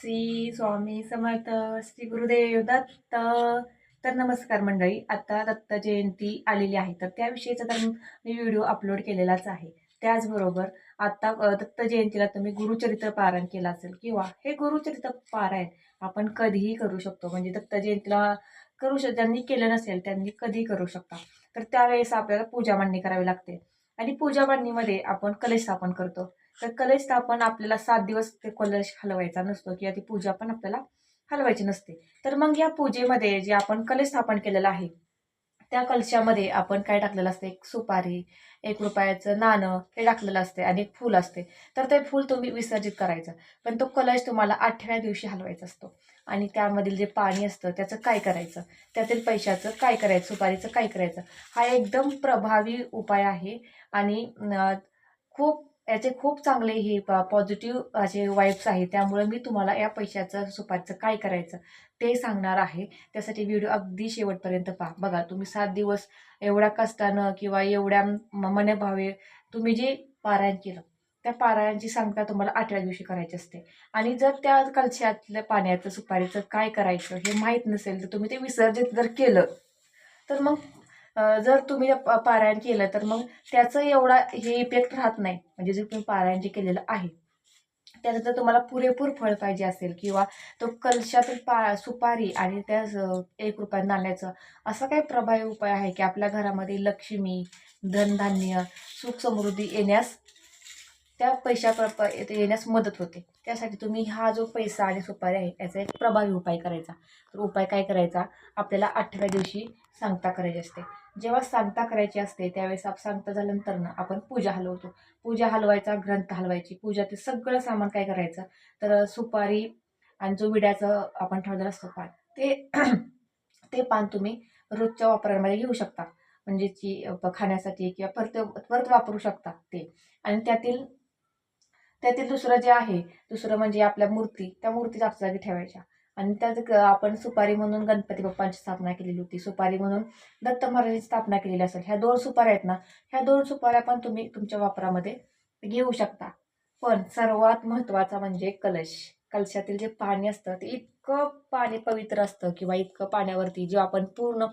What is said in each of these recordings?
श्री स्वामी समर्थ श्री गुरुदेव दत्त. तर नमस्कार मंडळी आता दत्त जयंती आलेली आहे. तर त्याविषयीचा तर मी व्हिडिओ अपलोड केलेलाच आहे. त्याचबरोबर आता दत्त जयंतीला तुम्ही गुरुचरित्र पारायण केलं असेल किंवा हे गुरुचरित्र पारायण आपण कधीही करू शकतो. म्हणजे दत्त जयंतीला करू शक ज्यांनी केलं नसेल त्यांनी कधीही करू शकता. तर त्यावेळेस आपल्याला पूजा मांडणी करावी लागते. आणि पूजा मांडणीमध्ये आपण कलश स्थापन करतो. तर कलश स्थापन आपल्याला सात दिवस ते कलश हलवायचा नसतो किंवा ती पूजा पण आपल्याला हलवायची नसते. तर मग या पूजेमध्ये जे आपण कलश स्थापन केलेलं आहे त्या कलशामध्ये आपण काय टाकलेलं असते? एक सुपारी एक रुपयाचं नाणं हे टाकलेलं असते आणि एक फूल असते. तर ते फूल तुम्ही विसर्जित करायचं. पण तो कलश तुम्हाला आठव्या दिवशी हलवायचा असतो. आणि त्यामधील जे पाणी असतं त्याचं काय करायचं? त्यातील पैशाचं काय करायचं? सुपारीचं काय करायचं? हा एकदम प्रभावी उपाय आहे. आणि खूप याचे खूप चांगले हे पॉझिटिव्ह असे वाईब्स आहेत. त्यामुळे मी तुम्हाला या पैशाचं सुपारीचं काय करायचं ते सांगणार आहे. त्यासाठी व्हिडिओ अगदी शेवटपर्यंत पहा. बघा तुम्ही सात दिवस एवढ्या कष्टानं किंवा एवढ्या म- मनभावे तुम्ही जे पारायण केलं त्या पारायणची सांगता तुम्हाला आठव्या दिवशी करायची असते. आणि जर त्या कलशातल्या पाण्याचं सुपारीचं काय करायचं हे माहीत नसेल तर तुम्ही ते विसर्जित जर केलं तर मग जर तुम्ही प- पारायण केलं तर मग त्याचं एवढा हे इफेक्ट राहत नाही. म्हणजे जे तुम्ही पारायण जे केलेलं आहे त्याचं जर तुम्हाला पुरेपूर फळ पाहिजे असेल किंवा तो कलशातील पा सुपारी आणि त्या एक रुपयात नाण्याचं असा काही प्रभावी उपाय आहे की आपल्या घरामध्ये लक्ष्मी धनधान्य सुख समृद्धी येण्यास त्या पैशा प- येण्यास मदत होते. त्यासाठी तुम्ही हा जो पैसा आणि सुपारी आहे याचा एक प्रभावी उपाय करायचा. तर उपाय काय करायचा? आपल्याला आठव्या दिवशी सांगता करायची असते. जेव्हा सांगता करायची असते त्यावेळेस आप सांगता झाल्यानंतर ना आपण पूजा हलवतो. पूजा हलवायचा ग्रंथ हलवायची. पूजा ते सगळं सामान काय करायचं? तर सुपारी आणि जो विड्याचं आपण ठेवलेलं असतो पान ते ते पान तुम्ही रोजच्या वापरामध्ये घेऊ शकता. म्हणजे की खाण्यासाठी किंवा परत परत वापरू शकता ते. आणि त्यातील त्यातील दुसरं जे आहे दुसरं म्हणजे आपल्या मूर्ती त्या मूर्ती जागच्या जागी ठेवायच्या. आणि त्यात आपण सुपारी म्हणून गणपती बाप्पांची स्थापना केलेली होती. सुपारी म्हणून दत्त महाराजांची स्थापना केलेली असेल. ह्या दोन सुपाऱ्या आहेत ना ह्या दोन सुपाऱ्या पण तुम्ही तुमच्या वापरामध्ये घेऊ शकता. पण सर्वात महत्त्वाचा म्हणजे कलश. कलशातील जे पाणी असतं ते इतकं पाणी पवित्र असतं किंवा इतकं पाण्यावरती जे आपण पूर्ण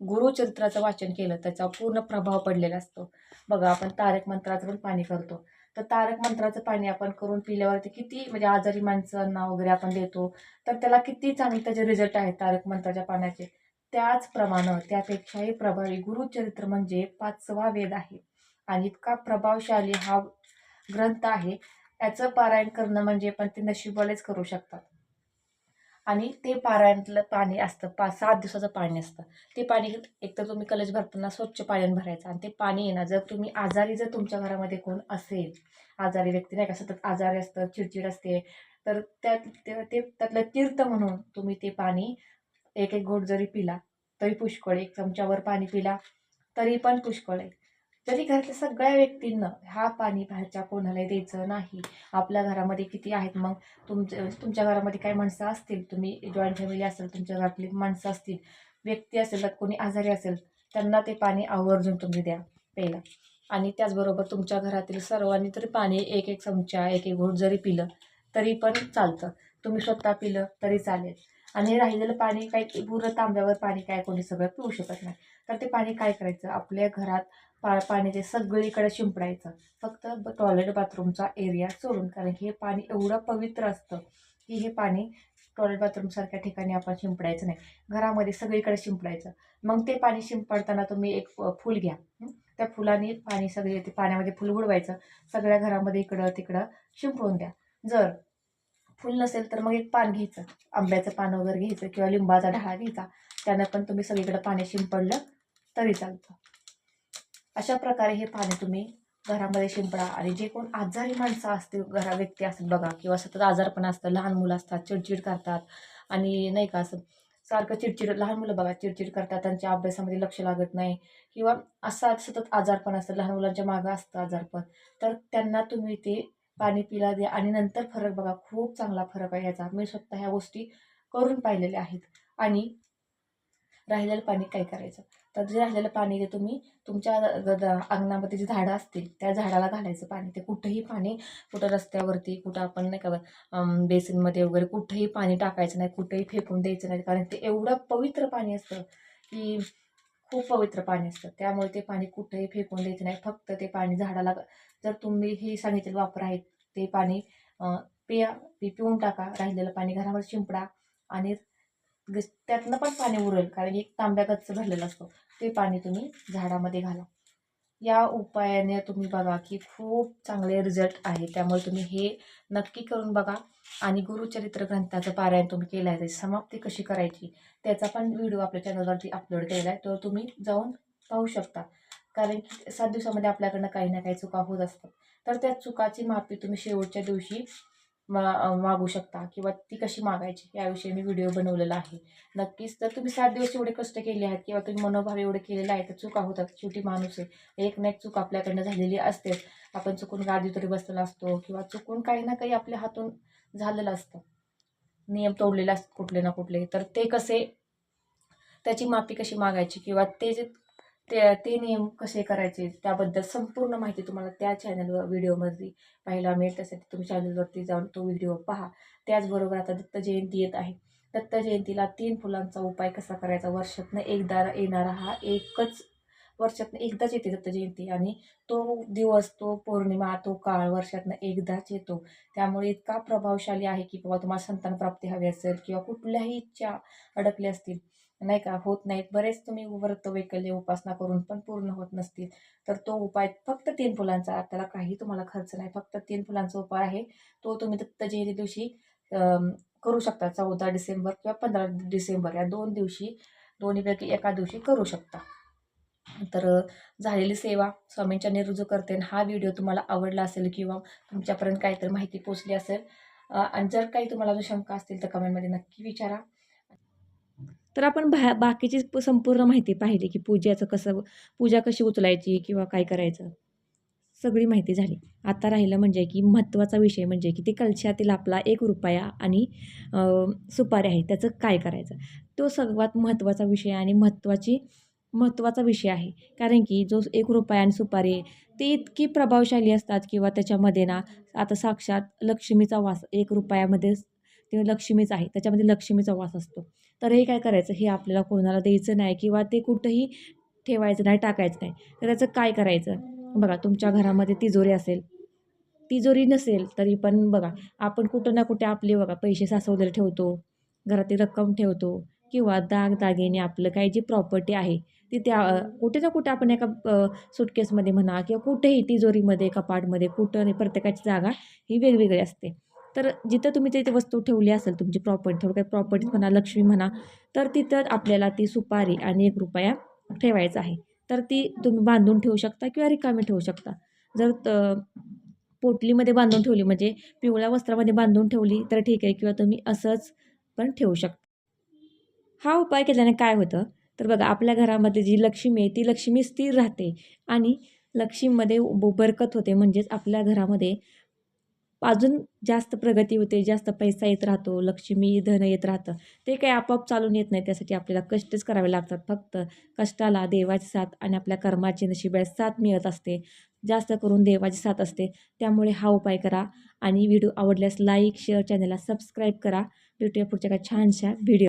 गुरुचरित्राचं वाचन केलं त्याचा पूर्ण प्रभाव पडलेला असतो. बघा आपण तारक मंत्राचं पण पाणी करतो. तर तारक मंत्राचं पाणी आपण करून पिल्यावरती किती म्हणजे आजारी माणसांना वगैरे आपण देतो तर त्याला किती चांगले त्याचे रिझल्ट आहेत तारक मंत्राच्या पाण्याचे? त्याचप्रमाणे त्यापेक्षाही प्रभावी गुरुचरित्र म्हणजे पाचवा वेद आहे. आणि इतका प्रभावशाली हा ग्रंथ आहे याचं पारायण करणं म्हणजे पण ते नशिबवालेच करू शकतात. आणि ते पारायणातलं पाणी असतं पा सात दिवसाचं पाणी असतं. ते पाणी एकतर तुम्ही कलश भरताना स्वच्छ पाण्याने भरायचं आणि ते पाणी येणार जर तुम्ही आजारी जर तुमच्या घरामध्ये कोण असेल आजारी व्यक्ती नाही का सतत आजारी असतं चिडचिड असते तर त्या ते ते त्यातलं तीर्थ म्हणून तुम्ही ते पाणी एक एक घोट जरी पिला तरी पुष्कळ एक चमच्यावर पाणी पिला तरी पण पुष्कळ आहे. तरी घरातल्या सगळ्या व्यक्तींना हा पाणी बाहेरच्या कोणालाही द्यायचं नाही. आपल्या घरामध्ये किती आहेत मग? तुमच्या तुमच्या घरामध्ये काही माणसं असतील? तुम्ही जॉईंट फॅमिली असेल तुमच्या घरातली माणसं असतील व्यक्ती असेल तर कोणी आजारी असेल त्यांना ते पाणी आवर्जून तुम्ही द्या प्यायला. आणि त्याचबरोबर तुमच्या घरातील सर्वांनी तरी पाणी एक एक चमचा एक एक घोट जरी पिलं तरी पण चालतं. तुम्ही स्वतः पिलं तरी चालेल. आणि हे राहिलेलं पाणी काही पूर्ण तांब्यावर पाणी काय कोणी सगळं पिऊ शकत नाही. तर ते पाणी काय करायचं? आपल्या घरात पा पाण्याचे सगळीकडे शिंपडायचं. फक्त टॉयलेट बाथरूमचा एरिया सोडून. कारण की हे पाणी एवढं पवित्र असतं की हे पाणी टॉयलेट बाथरूमसारख्या ठिकाणी आपण शिंपडायचं नाही. घरामध्ये सगळीकडे शिंपडायचं. मग ते पाणी शिंपडताना तुम्ही एक फूल घ्या. त्या फुलाने पाणी सगळे ते पाण्यामध्ये फुल बुडवायचं सगळ्या घरामध्ये इकडं तिकडं शिंपडून द्या. जर फुल नसेल तर मग एक पान घ्यायचं. आंब्याचं पान वगैरे घ्यायचं किंवा लिंबाचा ढाळा घ्यायचा. त्यानं पण तुम्ही सगळीकडे पाणी शिंपडलं तरी चालतं. अशा प्रकारे हे पाणी तुम्ही घरामध्ये शिंपडा आणि जे कोण आजारी माणसं असतील घरा व्यक्ती असतात बघा किंवा सतत आजारपण असतं लहान मुलं असतात चिडचिड करतात आणि नाही का असं सारखं चिडचिड लहान मुलं बघा चिडचिड करतात त्यांच्या अभ्यासामध्ये लक्ष लागत नाही किंवा असा सतत आजारपण असतं लहान मुलांच्या मागं असतं आजारपण तर त्यांना तुम्ही ते पाणी पिला द्या आणि नंतर फरक बघा खूप चांगला फरक आहे याचा. मी स्वतः ह्या गोष्टी करून पाहिलेल्या आहेत. आणि राहिलेलं पाणी काय करायचं? तर जे राहिलेलं पाणी जे तुम्ही तुमच्या ग- अंगणामध्ये जी झाडं असतील त्या झाडाला घालायचं पाणी. ते कुठंही पाणी कुठं रस्त्यावरती कुठं आपण नाही का बेसिनमध्ये वगैरे कुठंही पाणी टाकायचं नाही कुठंही फेकून द्यायचं नाही. कारण ते एवढं पवित्र पाणी असतं की खूप पवित्र पाणी असतं. त्यामुळे ते पाणी कुठंही फेकून द्यायचं नाही. फक्त ते पाणी झाडाला जर तुम्ही हे सांगितलेलं वापर आहेत ते पाणी पिया पिऊन टाका राहिलेलं पाणी घरामध्ये शिंपडा आणि ग- त्यातनं पण पाणी उरेल कारण एक तांब्या गच्च भरलेला असतो ते पाणी तुम्ही झाडामध्ये घाला. या उपायाने तुम्ही बघा की खूप चांगले रिझल्ट आहे त्यामुळे तुम्ही हे नक्की करून बघा आणि गुरुचरित्र ग्रंथाचं पारायण तुम्ही केलं आहे समाप्ती कशी करायची त्याचा पण व्हिडिओ आपल्या चॅनलवरती अपलोड केलेला आहे तो तुम्ही जाऊन पाहू शकता. कारण की सात दिवसामध्ये आपल्याकडनं काही ना काही चुका होत असतात. तर त्या चुकाची माफी तुम्ही शेवटच्या दिवशी मा मागू शकता किंवा ती कशी मागायची याविषयी मी व्हिडिओ बनवलेला आहे. नक्कीच तर तुम्ही सात दिवस एवढे कष्ट केले आहेत किंवा तुम्ही मनोभाव एवढे केलेले आहे तर चुका होतात. शेवटी माणूस आहे. एक ना एक चूक आपल्याकडनं झालेली असते. आपण चुकून गादी तरी बसलेला असतो किंवा चुकून काही ना काही आपल्या हातून झालेलं असतं. नियम तोडलेले असतात कुठले ना कुठले. तर ते कसे त्याची माफी कशी मागायची किंवा ते जे ते ते नियम कसे करायचे त्याबद्दल संपूर्ण माहिती तुम्हाला त्या चॅनलवर व्हिडिओमध्ये पाहायला मिळेल. त्यासाठी तुम्ही चॅनलवरती जाऊन तो व्हिडिओ पहा. त्याचबरोबर आता दत्त जयंती येत आहे. दत्त जयंतीला तीन फुलांचा उपाय कसा करायचा? वर्षातनं एकदा येणारा हा एकच वर्षातनं एकदाच येते दत्त जयंती आणि तो दिवस तो पौर्णिमा तो काळ वर्षातनं एकदाच येतो. त्यामुळे इतका प्रभावशाली आहे की बाबा तुम्हाला संतान प्राप्ती हवी असेल किंवा कुठल्याही इच्छा अडकल्या असतील नाही का होत नाहीत बरेच तुम्ही व्रत वैकल्य उपासना करून पण पूर्ण होत नसतील. तर तो उपाय फक्त तीन फुलांचा त्याला काही तुम्हाला खर्च नाही. फक्त तीन फुलांचा उपाय आहे. तो तुम्ही दत्त जयंती दिवशी करू शकता. चौदा डिसेंबर किंवा पंधरा डिसेंबर या दोन दिवशी दोन्हीपैकी एका दिवशी करू शकता. तर झालेली सेवा स्वामींच्या निरुजू करते हा व्हिडिओ तुम्हाला आवडला असेल किंवा तुमच्यापर्यंत काहीतरी माहिती पोचली असेल आणि जर काही तुम्हाला जर शंका असतील तर कमेंटमध्ये नक्की विचारा. तर आपण भा बाकीची प- संपूर्ण माहिती पाहिली की पूजेचं कसं पूजा कशी उचलायची किंवा काय करायचं सगळी माहिती झाली. आता राहिलं म्हणजे की महत्त्वाचा विषय म्हणजे की ते कलशातील आपला एक रुपया आणि सुपारी आहे त्याचं काय करायचं? तो सर्वात महत्त्वाचा विषय आणि महत्त्वाची महत्त्वाचा विषय आहे. कारण की जो एक रुपया आणि सुपारी आहे ते इतकी प्रभावशाली असतात किंवा त्याच्यामध्ये ना आता साक्षात लक्ष्मीचा वास एक रुपयामध्ये ते लक्ष्मीच आहे त्याच्यामध्ये लक्ष्मीचा वास असतो. तर हे काय करायचं हे आपल्याला कोणाला द्यायचं नाही किंवा ते कुठंही ठेवायचं नाही टाकायचं नाही. तर त्याचं काय करायचं? बघा तुमच्या घरामध्ये तिजोरी असेल तिजोरी नसेल तरी पण बघा आपण कुठं ना कुठे आपले बघा पैसे साचवलेले ठेवतो घरातील रक्कम ठेवतो किंवा दागदागिने आपलं काही जी प्रॉपर्टी आहे ती त्या कुठे ना कुठे आपण एका सुटकेसमध्ये म्हणा किंवा कुठेही तिजोरीमध्ये कपाटमध्ये कुठं प्रत्येकाची जागा ही वेगवेगळी असते. तर जिथं तुम्ही ते वस्तू ठेवली असेल तुमची प्रॉपर्टी थोडं काही प्रॉपर्टी म्हणा लक्ष्मी म्हणा तर तिथं आपल्याला ती सुपारी आणि एक रुपया ठेवायचा आहे. तर ती तुम्ही बांधून ठेवू शकता किंवा रिकामी ठेवू शकता. जर त- पोटलीमध्ये बांधून ठेवली म्हणजे पिवळ्या वस्त्रामध्ये बांधून ठेवली तर ठीक आहे किंवा तुम्ही असंच पण ठेवू शकता. हा उपाय केल्याने काय होतं? तर बघा आपल्या घरामध्ये जी लक्ष्मी आहे ती लक्ष्मी स्थिर राहते आणि लक्ष्मीमध्ये बरकत होते. म्हणजेच आपल्या घरामध्ये अजून जास्त प्रगती होते जास्त पैसा येत राहतो लक्ष्मी धन येत राहतं. ते काही आपोआप चालून येत नाही त्यासाठी आपल्याला कष्टच करावे लागतात. फक्त कष्टाला देवाची साथ आणि आपल्या कर्माची नशिबाची साथ मिळत असते. जास्त करून देवाची साथ असते. त्यामुळे हा उपाय करा आणि व्हिडिओ आवडल्यास लाईक शेअर चॅनलला सबस्क्राईब करा. भेटूया पुढच्या काही छानशा व्हिडिओ